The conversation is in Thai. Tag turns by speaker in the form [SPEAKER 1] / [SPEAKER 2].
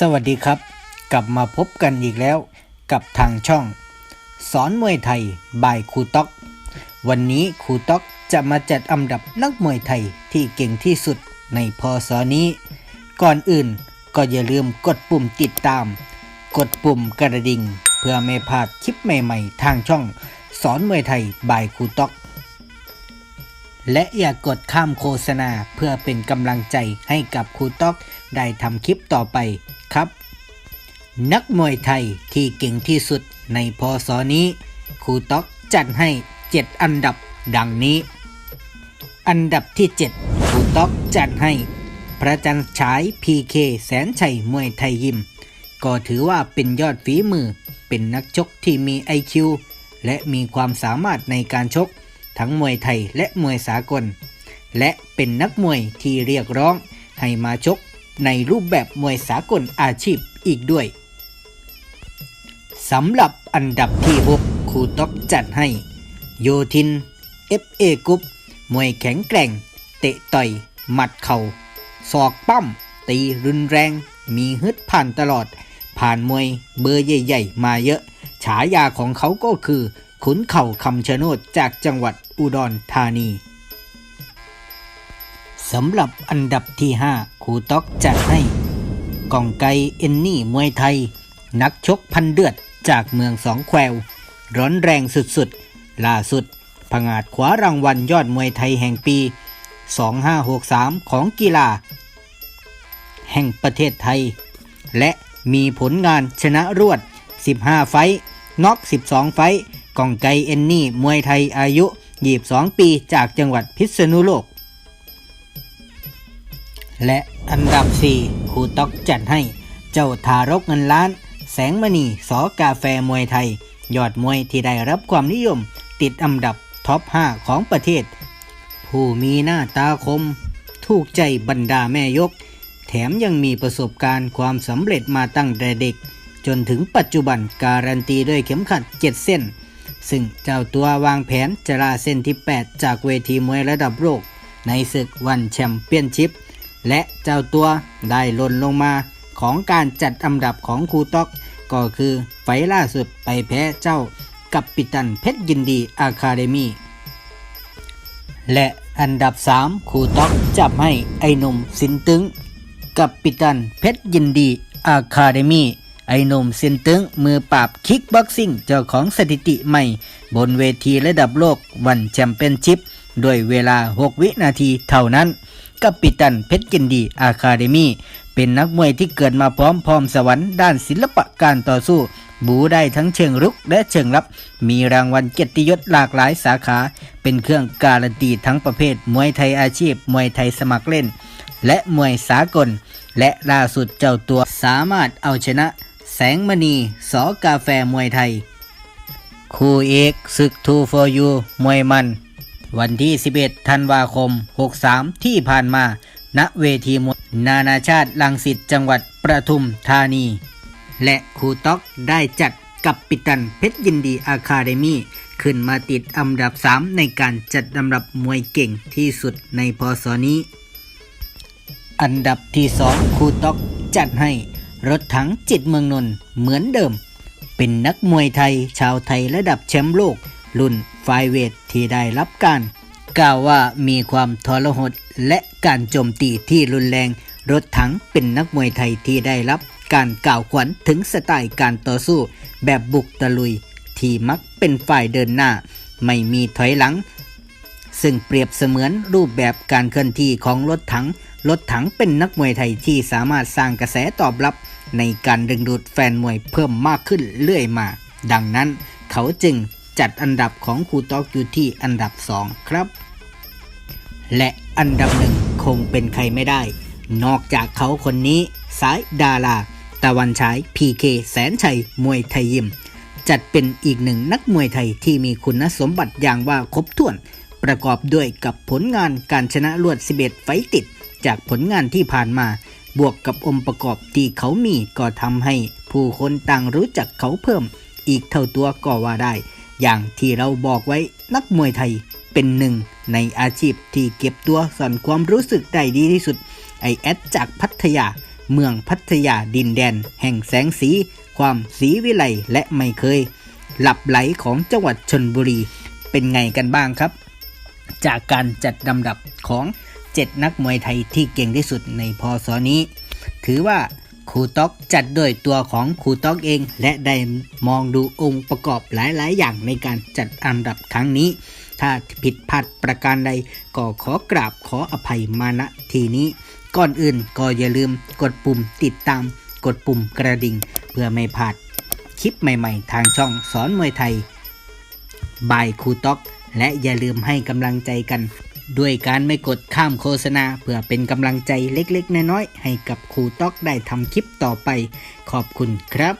[SPEAKER 1] สวัสดีครับ กลับมาพบกันอีกแล้วกับทางช่อง สอนมวยไทยบายครูต๊อก วันนี้ครูต๊อกจะมาจัดอันดับนักมวยไทยที่เก่งที่สุดในพศนี้ ก่อนอื่นก็อย่าลืมกดปุ่มติดตาม กดปุ่มกระดิ่ง เพื่อไม่พลาดคลิปใหม่ๆ ทางช่อง สอนมวยไทยบายครูต๊อก และอย่ากดข้ามโฆษณาเพื่อเป็นกำลังใจให้กับครูต๊อกได้ทำคลิปต่อไป ครับ นักมวยไทยที่เก่งที่สุดในพศนี้ครูต๊อกจัดให้ 7 อันดับดังนี้ อันดับที่ 7ครูต๊อกจัดให้ พระจันทร์ฉายพีเคแสนชัยมวยไทยยิม ก็ถือว่าเป็นยอดฝีมือ เป็นนักชกที่มี IQ และมีความสามารถในการชก ทั้งมวยไทยและมวยสากล และเป็นนักมวยที่เรียกร้องให้มาชก ในรูปแบบมวยสากลอาชีพอีกด้วยสำหรับอันดับที่ 6ครูต๊อกจัดให้ โยทิน FA กรุ๊ปมวยแข็งแกร่ง เตะต่อย หมัดเข่าศอกปั้ม ตีรุนแรง มีฮึดผ่านตลอด ผ่านมวยเบอร์ใหญ่ ๆ มาเยอะ ฉายาของเขาก็คือ ขุนเข่าคำชะโนดจากจังหวัดอุดรธานี สำหรับอันดับที่ 5ครูต๊อกจัดให้กองไกเอนนี่มวยไทย นักชกพันเดือดจากเมืองสองแควร้อนแรงสุดๆ ล่าสุดผงาดขวารางวัลยอดมวยไทยแห่งปี 2563 ของกีฬา แห่งประเทศไทย และมีผลงานชนะรวด 15 ไฟน็อก 12 ไฟกองไกเอนนี่มวยไทยอายุ 22 ปีจากจังหวัดพิษณุโลก และอันดับ 4ครูต๊อกจัดให้ เจ้าทารกเงินล้าน แสงมณีสอกาแฟมวยไทย ยอดมวยที่ได้รับความนิยม ติดอันดับท็อป 5 ของประเทศ ผู้มีหน้าตาคม ถูกใจบรรดาแม่ยก แถมยังมีประสบการณ์ความสำเร็จมาตั้งแต่เด็ก จนถึงปัจจุบันการันตีด้วยเข็มขัด 7 เส้น ซึ่งเจ้าตัววางแผนจะลาเส้นที่ 8 จากเวทีมวยระดับโลกในศึกวันแชมเปี้ยนชิพ และเจ้าตัวได้หล่นลงมาของการจัดอันดับของครูต๊อก ก็คือไฟล์ล่าสุดไปแพ้เจ้ากับปิตันเพชรยินดีอาคาเดมีและอันดับ 3ครูต๊อกจับให้ไอหนุ่มสินตึง กับปิตันเพชรยินดีอาคาเดมีไอหนุ่มสินตึงมือปราบคิกบ็อกซิ่งเจ้าของสถิติใหม่ บนเวทีระดับโลกวันแชมเปี้ยนชิพ ด้วยเวลา 6 วินาทีเท่านั้น กับปิตันเพชรยินดีอาคาเดมีเป็นนักมวยที่เกิดมาพร้อมพร้อมสวรรค์ด้านศิลปะการต่อสู้ บูได้ทั้งเชิงรุกและเชิงรับ มีรางวัลเกียรติยศหลากหลายสาขา เป็นเครื่องการันตีทั้งประเภทมวยไทยอาชีพ มวยไทยสมัครเล่น และมวยสากล และล่าสุดเจ้าตัวสามารถเอาชนะ แสงมณีสอกาแฟมวยไทย คู่เอกศึก2 for you มวยมัน วันที่ 11 ธันวาคม 63 ที่ผ่านมา ณ เวทีมวยนานาชาติลังสิตจังหวัดประทุมธานี และครูต๊อกได้จัดกับปิตันเพชรยินดีอาคาเดมีขึ้นมาติดอันดับ 3 ในการจัดลำดับมวยเก่งที่สุดในพศนี้ อันดับที่ 2ครูต๊อกจัดให้รถถังจิตเมืองนนท์เหมือนเดิม เป็นนักมวยไทยชาวไทยระดับแชมป์โลก รุ่นไฟเวท ที่ได้รับการกล่าวว่ามีความทรหดและการโจมตีที่รุนแรง รถถังเป็นนักมวยไทยที่ได้รับการกล่าวขวัญถึงสไตล์การต่อสู้ แบบบุกตะลุย ที่มักเป็นฝ่ายเดินหน้า ไม่มีถอยหลัง ซึ่งเปรียบเสมือนรูปแบบการเคลื่อนที่ของรถถัง รถถังเป็นนักมวยไทยที่สามารถสร้างกระแสตอบรับ ในการดึงดูดแฟนมวยเพิ่มมากขึ้นเรื่อยมา ดังนั้นเขาจึง จัดอันดับของครูตอกอยู่ที่อันดับ 2 ครับ และอันดับหนึ่งคงเป็นใครไม่ได้ นอกจากเขาคนนี้ สายดาราตะวันฉายพีเคแสนชัยมวยไทยยิม จัดเป็นอีกหนึ่งนักมวยไทยที่มีคุณสมบัติอย่างว่าครบถ้วน ประกอบด้วยกับผลงานการชนะรวด 11 ไฟต์ติด จากผลงานที่ผ่านมา บวกกับองค์ประกอบที่เขามีก็ทำให้ผู้คนต่างรู้จักเขาเพิ่ม อีกเท่าตัวก็ว่าได้ อย่างที่เราบอกไว้นักมวยไทยเป็นหนึ่งในอาชีพที่เก็บตัวซ่อนความรู้สึกได้ดีที่สุด ไอแอดจากพัทยา เมืองพัทยาดินแดน แห่งแสงสี ความสีวิไลและไม่เคย หลับไหลของจังหวัดชนบุรี เป็นไงกันบ้างครับ จากการจัดลำดับของ 7 นักมวยไทยที่เก่งที่สุดในพศนี้ ถือว่า ครูต๊อกจัดโดยตัวของครูต๊อกเอง และได้มองดูองค์ประกอบหลาย ๆ อย่างในการจัดอันดับครั้งนี้ ถ้าผิดพลาดประการใดก็ขอกราบขออภัยมาณทีนี้ ก่อนอื่นก็อย่าลืมกดปุ่มติดตาม กดปุ่มกระดิ่ง เพื่อไม่พลาดคลิปใหม่ ๆ ทางช่องสอนมวยไทยบายครูต๊อก และอย่าลืมให้กำลังใจกัน ด้วยการไม่กดข้ามโฆษณา เพื่อเป็นกำลังใจเล็กๆ น้อยๆ ให้กับครูต๊อกได้ทำคลิปต่อไป ขอบคุณครับ